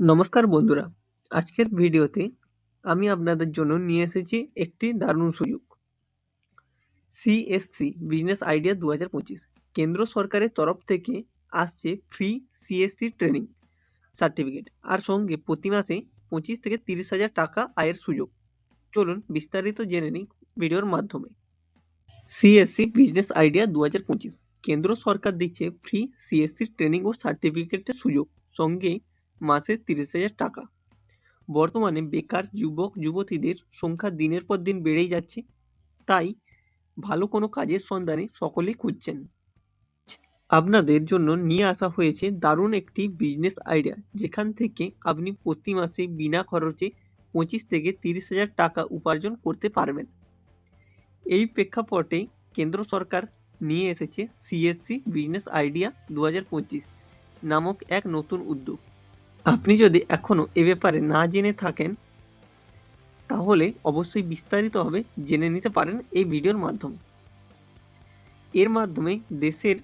নমস্কার বন্ধুরা, আজকের ভিডিওতে আমি আপনাদের জন্য নিয়ে এসেছি একটি দারুণ সুযোগ। সিএসসি বিজনেস আইডিয়া দু হাজার পঁচিশ, কেন্দ্র সরকারের তরফ থেকে আসছে ফ্রি সিএসসি ট্রেনিং সার্টিফিকেট আর সঙ্গে প্রতি মাসে পঁচিশ থেকে তিরিশ হাজার টাকা আয়ের সুযোগ। চলুন বিস্তারিত জেনে নিই ভিডিওর মাধ্যমে। সিএসসি বিজনেস আইডিয়া দু হাজার পঁচিশ, কেন্দ্র সরকার দিচ্ছে ফ্রি সিএসসি ট্রেনিং ও সার্টিফিকেটের সুযোগ। সঙ্গে মাসে তিরিশ হাজার টাকা। বর্তমানে বেকার যুবক, যুবতীদের সংখ্যা দিনের পর দিন বেড়েই যাচ্ছে। তাই ভালো কোনো কাজের সন্ধানে সকলেই খুঁজছেন। আপনাদের জন্য নিয়ে আসা হয়েছে দারুণ একটি বিজনেস আইডিয়া যেখান থেকে আপনি প্রতি মাসে বিনা খরচে পঁচিশ থেকে তিরিশ হাজার টাকা উপার্জন করতে পারবেন। এই প্রেক্ষাপটে কেন্দ্র সরকার নিয়ে এসেছে সিএসসি বিজনেস আইডিয়া দু হাজার পঁচিশ নামক এক নতুন উদ্যোগ। আপনি যদি এখনও এ ব্যাপারে না জেনে থাকেন, তাহলে অবশ্যই বিস্তারিতভাবে জেনে নিতে পারেন এই ভিডিওর মাধ্যমে। এর মাধ্যমে দেশের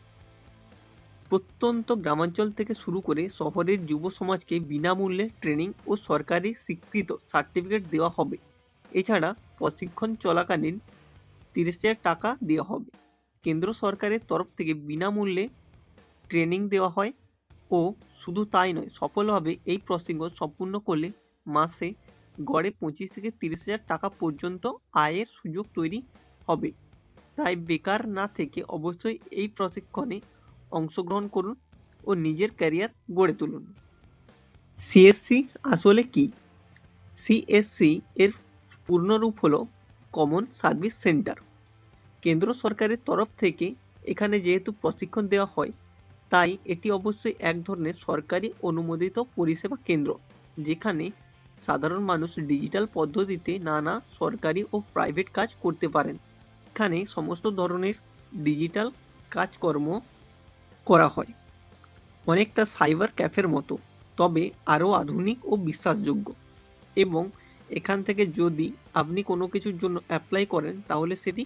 প্রত্যন্ত গ্রামাঞ্চল থেকে শুরু করে শহরের যুব সমাজকে বিনামূল্যে ট্রেনিং ও সরকারি স্বীকৃত সার্টিফিকেট দেওয়া হবে। এছাড়া প্রশিক্ষণ চলাকালীন তিরিশ হাজার টাকা দেওয়া হবে। কেন্দ্র সরকারের তরফ থেকে বিনামূল্যে ট্রেনিং দেওয়া হয়। ও শুধু তাই নয়, সফলভাবে এই প্রসঙ্গ সম্পূর্ণ করলে মাসে গড়ে পঁচিশ থেকে তিরিশ হাজার টাকা পর্যন্ত আয়ের সুযোগ তৈরি হবে। তাই বেকার না থেকে অবশ্যই এই প্রশিক্ষণে অংশগ্রহণ করুন ও নিজের ক্যারিয়ার গড়ে তুলুন। সিএসসি আসলে কি? সিএসসি এর পূর্ণরূপ হলো কমন সার্ভিস সেন্টার কেন্দ্র সরকারের তরফ থেকে এখানে যেহেতু প্রশিক্ষণ দেওয়া হয় তাই এটি অবশ্যই এক ধরনের সরকারি অনুমোদিত পরিষেবা কেন্দ্র, যেখানে সাধারণ মানুষ ডিজিটাল পদ্ধতিতে নানা সরকারি ও প্রাইভেট কাজ করতে পারেন। এখানে সমস্ত ধরনের ডিজিটাল কাজকর্ম করা হয়। অনেকটা সাইবার ক্যাফের মতো, তবে আরও আধুনিক ও বিশ্বাসযোগ্য। এবং এখান থেকে যদি আপনি কোনো কিছুর জন্য অ্যাপ্লাই করেন, তাহলে সেটি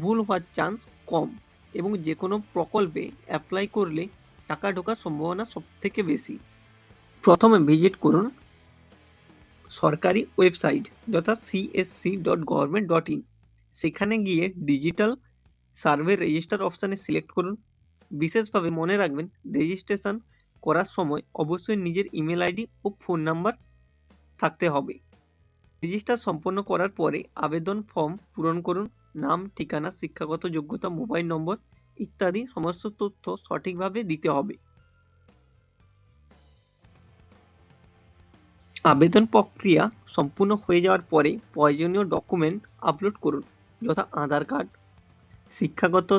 ভুল হওয়ার চান্স কম। এবং যে কোনো প্রকল্পে অ্যাপ্লাই করলে টাকা ঢোকার সম্ভাবনা সব থেকে বেশি। প্রথমে ভিজিট করুন সরকারি ওয়েবসাইট যথা CSC dot government dot in সেখানে গিয়ে ডিজিটাল সার্ভে রেজিস্টার অপশানে সিলেক্ট করুন। বিশেষভাবে মনে রাখবেন রেজিস্ট্রেশন করার সময় অবশ্যই নিজের ইমেল আইডি ও ফোন নাম্বার থাকতে হবে। রেজিস্টার সম্পন্ন করার পরে আবেদন ফর্ম পূরণ করুন। নাম, ঠিকানা, শিক্ষাগত যোগ্যতা মোবাইল নম্বর ইত্যাদি সমস্ত তথ্য সঠিকভাবে দিতে হবে। আবেদন প্রক্রিয়া সম্পূর্ণ হয়ে যাওয়ার পরে প্রয়োজনীয় ডকুমেন্ট আপলোড করুন, যথা আধার কার্ড, শিক্ষাগত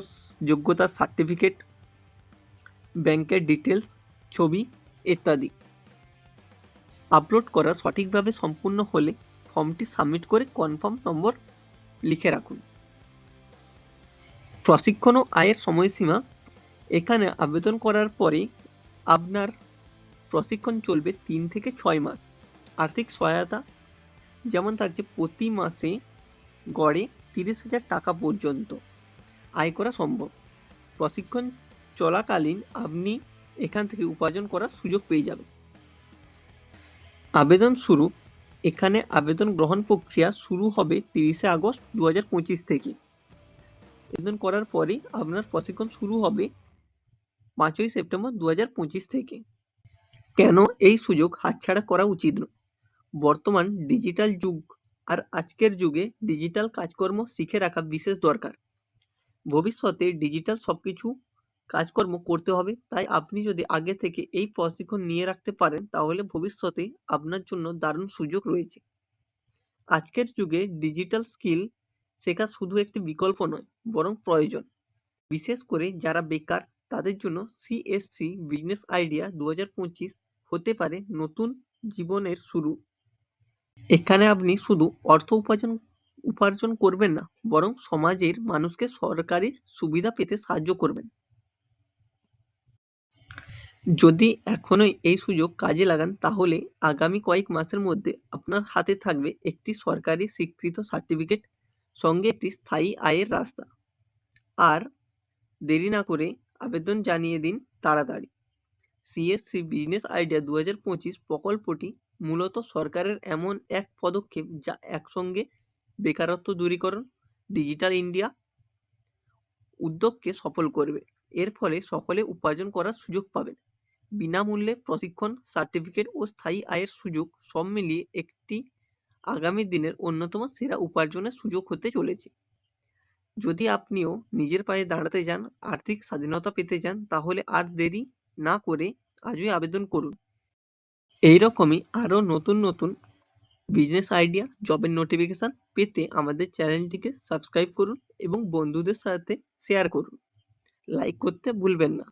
যোগ্যতার সার্টিফিকেট ব্যাংকের ডিটেলস ছবি ইত্যাদি। আপলোড করা সঠিকভাবে সম্পূর্ণ হলে ফর্মটি সাবমিট করে কনফার্ম নম্বর লিখে রাখুন। প্রশিক্ষণ ও আয়ের সময়সীমা। এখানে আবেদন করার পরে আপনার প্রশিক্ষণ চলবে তিন থেকে ছয় মাস। আর্থিক সহায়তা, যেমন থাকছে প্রতি মাসে গড়ে তিরিশ হাজার টাকা পর্যন্ত আয় করা সম্ভব। প্রশিক্ষণ চলাকালীন আপনি এখান থেকে উপার্জন করার সুযোগ পেয়ে যাবেন। আবেদন শুরু। এখানে আবেদন গ্রহণ প্রক্রিয়া শুরু হবে তিরিশে আগস্ট দু হাজার পঁচিশ থেকে। আবেদন করার পরে আপনার প্রশিক্ষণ শুরু হবে পাঁচই সেপ্টেম্বর দু হাজার পঁচিশ থেকে। কেন এই সুযোগ হাতছাড়া করা উচিত নয়? বর্তমান ডিজিটাল যুগ আর আজকের যুগে ডিজিটাল কাজকর্ম শিখে রাখা বিশেষ দরকার। ভবিষ্যতে ডিজিটাল সব কিছু কাজকর্ম করতে হবে, তাই আপনি যদি আগে থেকে এই প্রশিক্ষণ নিয়ে রাখতে পারেন, তাহলে ভবিষ্যতে আপনার জন্য দারুণ সুযোগ রয়েছে। আজকের যুগে ডিজিটাল স্কিল শেখা শুধু একটি বিকল্প নয়, বরং প্রয়োজন। বিশেষ করে যারা বেকার, তাদের জন্য সিএসসি বিজনেস আইডিয়া দু হাজার পঁচিশ হতে পারে নতুন জীবনের শুরু। এখানে আপনি শুধু অর্থ উপার্জন উপার্জন করবেন না, বরং সমাজের মানুষকে সরকারি সুবিধা পেতে সাহায্য করবেন। যদি এখনই এই সুযোগ কাজে লাগান, তাহলে আগামী কয়েক মাসের মধ্যে আপনার হাতে থাকবে একটি সরকারি স্বীকৃত সার্টিফিকেট সঙ্গে একটি স্থায়ী আয়ের রাস্তা। আর দেরি না করে আবেদন জানিয়ে দিন তাড়াতাড়ি। সিএসসি বিজনেস আইডিয়া দু হাজার পঁচিশ প্রকল্পটি মূলত সরকারের এমন এক পদক্ষেপ যা একসঙ্গে বেকারত্ব দূরীকরণ, ডিজিটাল ইন্ডিয়া উদ্যোগকে সফল করবে। এর ফলে সকলে উপার্জন করার সুযোগ পাবেন। বিনামূল্যে প্রশিক্ষণ, সার্টিফিকেট ও স্থায়ী আয়ের সুযোগ সব মিলিয়ে একটি আগামী দিনের অন্যতম সেরা উপার্জনের সুযোগ হতে চলেছে। যদি আপনিও নিজের পায়ে দাঁড়াতে চান আর্থিক স্বাধীনতা পেতে চান তাহলে আর দেরি না করে আজই আবেদন করুন। এইরকমই আরও নতুন নতুন বিজনেস আইডিয়া জবের নোটিফিকেশান পেতে আমাদের চ্যানেলটিকে সাবস্ক্রাইব করুন এবং বন্ধুদের সাথে শেয়ার করুন। লাইক করতে ভুলবেন না।